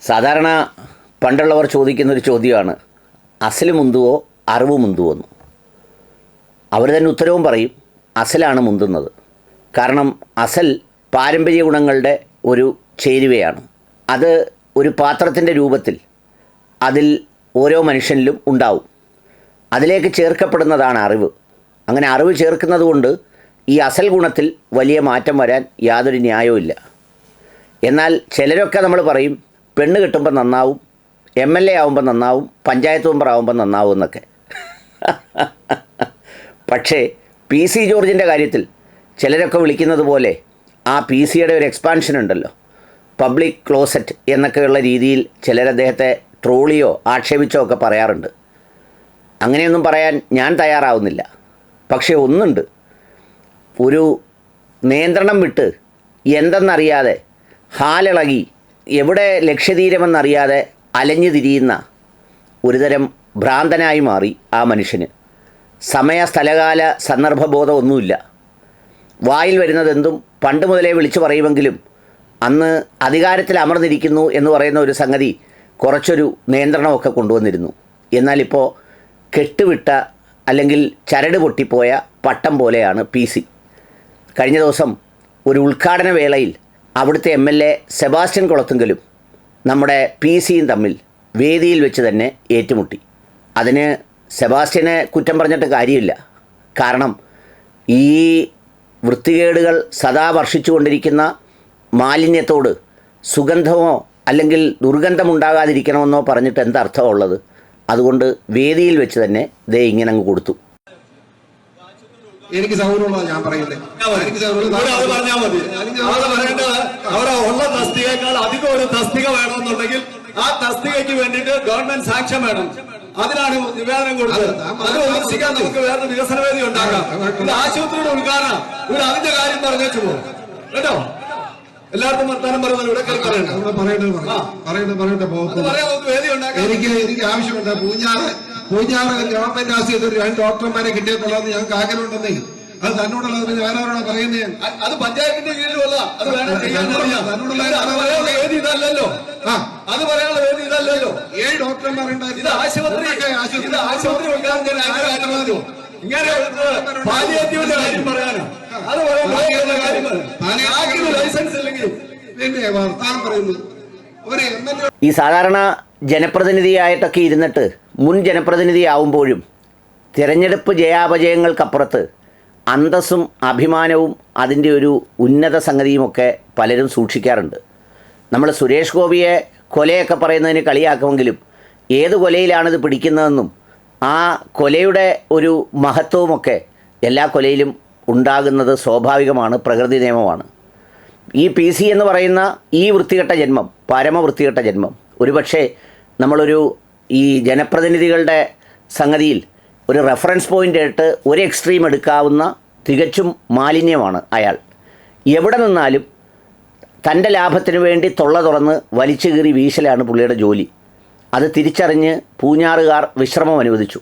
സാധാരണ പണ്ടുള്ളവർ ചോദിക്കുന്നൊരു ചോദ്യമാണ് അസൽ മുന്തുവോ അറിവ് മുന്തുവോ എന്ന്? അവർ തന്നെ ഉത്തരവും പറയും അസലാണ് മുന്തുന്നത്. കാരണം അസൽ പാരമ്പര്യ ഗുണങ്ങളുടെ ഒരു ചേരുവയാണ്. അത് ഒരു പാത്രത്തിന്റെ രൂപത്തിൽ അതിൽ ഓരോ മനുഷ്യനിലും ഉണ്ടാവും. അതിലേക്ക് ചേർക്കപ്പെടുന്നതാണ് അറിവ്. അങ്ങനെ അറിവ് ചേർക്കുന്നത് കൊണ്ട് ഈ അസൽ ഗുണത്തിൽ വലിയ മാറ്റം വരാൻ യാതൊരു ന്യായവുമില്ല. എന്നാൽ ചിലരൊക്കെ നമ്മൾ പറയും പെണ്ണ് കിട്ടുമ്പോൾ നന്നാവും എം എൽ എ ആവുമ്പോൾ നന്നാവും പഞ്ചായത്ത് മെമ്പർ ആവുമ്പോൾ നന്നാവും എന്നൊക്കെ. പക്ഷേ പി സി ജോർജിന്റെ കാര്യത്തിൽ ചിലരൊക്കെ വിളിക്കുന്നത് പോലെ ആ പി സിയുടെ ഒരു എക്സ്പാൻഷൻ ഉണ്ടല്ലോ. പബ്ലിക് ക്ലോസറ്റ് എന്നൊക്കെയുള്ള രീതിയിൽ ചിലർ അദ്ദേഹത്തെ ട്രോളിയോ ആക്ഷേപിച്ചോ ഒക്കെ പറയാറുണ്ട്. അങ്ങനെയൊന്നും പറയാൻ ഞാൻ തയ്യാറാവുന്നില്ല. പക്ഷേ ഒന്നുണ്ട്. ഒരു നിയന്ത്രണം വിട്ട് എന്തെന്നറിയാതെ ഹാലിളകി എവിടെ ലക്ഷ്യതീരമെന്നറിയാതെ അലഞ്ഞു തിരിയുന്ന ഒരുതരം ഭ്രാന്തനായി മാറി ആ മനുഷ്യന്. സമയ സ്ഥലകാല സന്ദർഭബോധം ഒന്നുമില്ല. വായിൽ വരുന്നതെന്തും പണ്ട് മുതലേ വിളിച്ചു പറയുമെങ്കിലും അന്ന് അധികാരത്തിൽ അമർന്നിരിക്കുന്നു എന്ന് പറയുന്ന ഒരു സംഗതി കുറച്ചൊരു നിയന്ത്രണമൊക്കെ കൊണ്ടുവന്നിരുന്നു. എന്നാലിപ്പോൾ കെട്ടുവിട്ട അല്ലെങ്കിൽ ചരട് പൊട്ടിപ്പോയ പട്ടം പോലെയാണ് പി സി. കഴിഞ്ഞ ദിവസം ഒരു ഉദ്ഘാടന വേളയിൽ അവിടുത്തെ എം എൽ എ സെബാസ്റ്റ്യൻ കുളത്തുങ്കലും നമ്മുടെ പി സിയും തമ്മിൽ വേദിയിൽ വെച്ച് തന്നെ ഏറ്റുമുട്ടി. അതിന് സെബാസ്റ്റ്യനെ കുറ്റം പറഞ്ഞിട്ട് കാര്യമില്ല. കാരണം ഈ വൃത്തികേടുകൾ സദാ വർഷിച്ചുകൊണ്ടിരിക്കുന്ന മാലിന്യത്തോട് സുഗന്ധമോ അല്ലെങ്കിൽ ദുർഗന്ധമുണ്ടാകാതിരിക്കണമെന്നോ പറഞ്ഞിട്ട് എന്തർത്ഥമുള്ളത് അതുകൊണ്ട് വേദിയിൽ വെച്ച് തന്നെ ദേ ഇങ്ങനെ അങ്ങ് കൊടുത്തു. എനിക്ക് സൗകര്യമുള്ളത് ഞാൻ പറയില്ലേ എനിക്ക് ഇവിടെ അവിടെ ഉള്ള തസ്തികയേക്കാൾ അധികം ഒരു തസ്തിക വേണമെന്നുണ്ടെങ്കിൽ ആ തസ്തികയ്ക്ക് വേണ്ടിട്ട് ഗവൺമെന്റ് സാക്ഷ്യം വേണം. അതിനാണ് നിവേദനം കൊടുത്തത്. അത് വിമർശിക്കാൻ നമുക്ക് വേറെ വികസന വേദി ഉണ്ടാക്കാം ഇത് ആശുപത്രിയുടെ ഉദ്ഘാടനം. ഇവിടെ അതിന്റെ കാര്യം പറഞ്ഞു പോകും കേട്ടോ? എല്ലാവർക്കും വർത്താനം പറയുന്നത് ഇവിടെ പറയട്ടെ എനിക്ക് എനിക്ക് ആവശ്യമുണ്ട്. പൂഞ്ഞാറ് പൂഞ്ഞാറ് ഗവൺമെന്റ് ആശുപത്രി രണ്ട് ഡോക്ടർമാരെ കിട്ടിയിട്ടുള്ളതെന്ന് ഞങ്ങൾക്ക് ആഗ്രഹമുണ്ടെന്നേ. അത് തന്നോടുള്ളത് പിന്നെ വേറെ ആരോടാ പറയുന്നത് അത് പഞ്ചായത്തിന്റെ കീഴിലുള്ള അത് വേണം ചെയ്യാനുള്ള ഏത് തന്നോടുള്ള വേദി ഇതല്ലല്ലോ. ആ. അത് പറയാനുള്ള വേദി ഇതല്ലല്ലോ. ഏഴ് ഡോക്ടർമാരുണ്ടായിരുന്നു ഇത് ആശുപത്രി ആശുപത്രി? ഇത് ആശുപത്രി ഉദ്ഘാടനം. ഇങ്ങനെ പാലിയേറ്റീവിന്റെ കാര്യം പറയാനോ? അത് പറയാൻ ലോകത്തിന്റെ കാര്യം പറയാം. ലൈസൻസ് ഇല്ലെങ്കിൽ. വർത്താനം പറയുന്നു. ഒരു എം എൽ എ ഈ സാധാരണ ജനപ്രതിനിധിയായിട്ടൊക്കെ ഇരുന്നിട്ട് മുൻ ജനപ്രതിനിധിയാവുമ്പോഴും തിരഞ്ഞെടുപ്പ് ജയാപജയങ്ങൾക്കപ്പുറത്ത് അന്തസ്സും അഭിമാനവും അതിന്റെ ഒരു ഉന്നത സംഗതിയുമൊക്കെ പലരും സൂക്ഷിക്കാറുണ്ട്. നമ്മൾ സുരേഷ് ഗോപിയെ കൊലയൊക്കെ പറയുന്നതിന് കളിയാക്കുമെങ്കിലും ഏത് കൊലയിലാണിത് പിടിക്കുന്നതെന്നും ആ കൊലയുടെ ഒരു മഹത്വവുമൊക്കെ എല്ലാ കൊലയിലും ഉണ്ടാകുന്നത് സ്വാഭാവികമാണ് പ്രകൃതി നിയമമാണ്. ഈ പി സി എന്ന് പറയുന്ന ഈ വൃത്തികെട്ട ജന്മം പരമവൃത്തികെട്ട ജന്മം ഒരുപക്ഷെ നമ്മളൊരു ഈ ജനപ്രതിനിധികളുടെ സംഗതിയിൽ ഒരു റെഫറൻസ് പോയിന്റ് ആയിട്ട് ഒരു എക്സ്ട്രീം എടുക്കാവുന്ന തികച്ചും മാലിന്യമാണ് അയാൾ. എവിടെ നിന്നാലും തന്റെ ലാഭത്തിന് വേണ്ടി തൊള്ള തുറന്ന് വലിച്ചു കീറി വീശലാണ് പുള്ളിയുടെ ജോലി. അത് തിരിച്ചറിഞ്ഞ് പൂഞ്ഞാറുകാർ വിശ്രമം അനുവദിച്ചു.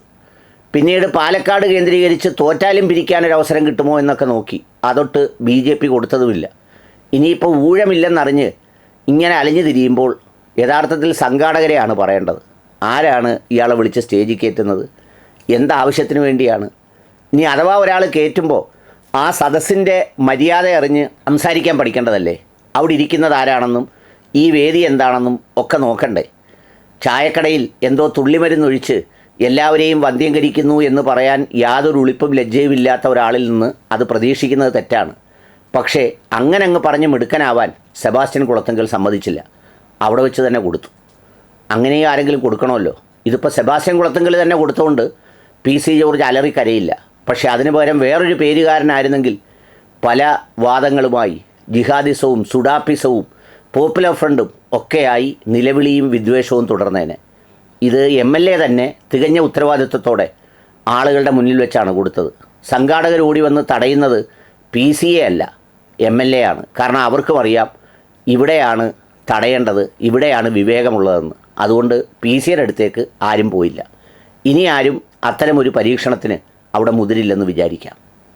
പിന്നീട് പാലക്കാട് കേന്ദ്രീകരിച്ച് തോറ്റാലും പിരിക്കാനൊരവസരം കിട്ടുമോ എന്നൊക്കെ നോക്കി. അതൊട്ട് ബി ജെ പി കൊടുത്തതുമില്ല. ഇനിയിപ്പോൾ ഊഴമില്ലെന്നറിഞ്ഞ് ഇങ്ങനെ അലഞ്ഞു തിരിയുമ്പോൾ യഥാർത്ഥത്തിൽ സംഘാടകരെയാണ് പറയേണ്ടത്. ആരാണ് ഇയാളെ വിളിച്ച് സ്റ്റേജിൽ കയറ്റുന്നത്? എന്താവശ്യത്തിന് വേണ്ടിയാണ്? ഇനി അഥവാ ഒരാൾ കയറ്റുമ്പോൾ ആ സദസ്സിന്റെ മര്യാദ അറിഞ്ഞ് സംസാരിക്കാൻ പഠിക്കേണ്ടതല്ലേ? അവിടെ ഇരിക്കുന്നത് ആരാണെന്നും ഈ വേദി എന്താണെന്നും ഒക്കെ നോക്കണ്ടേ? ചായക്കടയിൽ എന്തോ തുള്ളിമരുന്നൊഴിച്ച് എല്ലാവരെയും വന്ധ്യംകരിക്കുന്നു എന്ന് പറയാൻ യാതൊരു ഉളിപ്പും ലജ്ജയും ഇല്ലാത്ത ഒരാളിൽ നിന്ന് അത് പ്രതീക്ഷിക്കുന്നത് തെറ്റാണ്. പക്ഷേ അങ്ങനെ അങ്ങ് പറഞ്ഞ് മിടുക്കനാവാൻ സെബാസ്റ്റ്യൻ കുളത്തെങ്കിൽ സമ്മതിച്ചില്ല. അവിടെ വെച്ച് തന്നെ കൊടുത്തു. അങ്ങനെയും ആരെങ്കിലും കൊടുക്കണമല്ലോ? ഇതിപ്പോൾ സെബാസ്റ്റ്യൻ കുളത്തെങ്കിൽ തന്നെ കൊടുത്തുകൊണ്ട് പി സി ജോർജ് അലറിക്കരയില്ല. പക്ഷേ അതിന് പകരം വേറൊരു പേരുകാരനായിരുന്നെങ്കിൽ പല വാദങ്ങളുമായി ജിഹാദിസവും സുഡാപ്പിസവും പോപ്പുലർ ഫ്രണ്ടും ഒക്കെയായി നിലവിളിയും വിദ്വേഷവും തുടർന്നേനെ. ഇത് എം എൽ എ തന്നെ തികഞ്ഞ ഉത്തരവാദിത്വത്തോടെ ആളുകളുടെ മുന്നിൽ വെച്ചാണ് കൊടുത്തത്. സംഘാടകർ ഓടി വന്ന് തടയുന്നത് പി സി എ അല്ല എം എൽ എ ആണ്. കാരണം അവർക്കും അറിയാം ഇവിടെയാണ് തടയേണ്ടത് ഇവിടെയാണ് വിവേകമുള്ളതെന്ന്. അതുകൊണ്ട് പി സിയുടെ അടുത്തേക്ക് ആരും പോയില്ല. ഇനി ആരും അത്തരമൊരു പരീക്ഷണത്തിന് അവിടെ മുതിരില്ലെന്ന് വിചാരിക്കാം.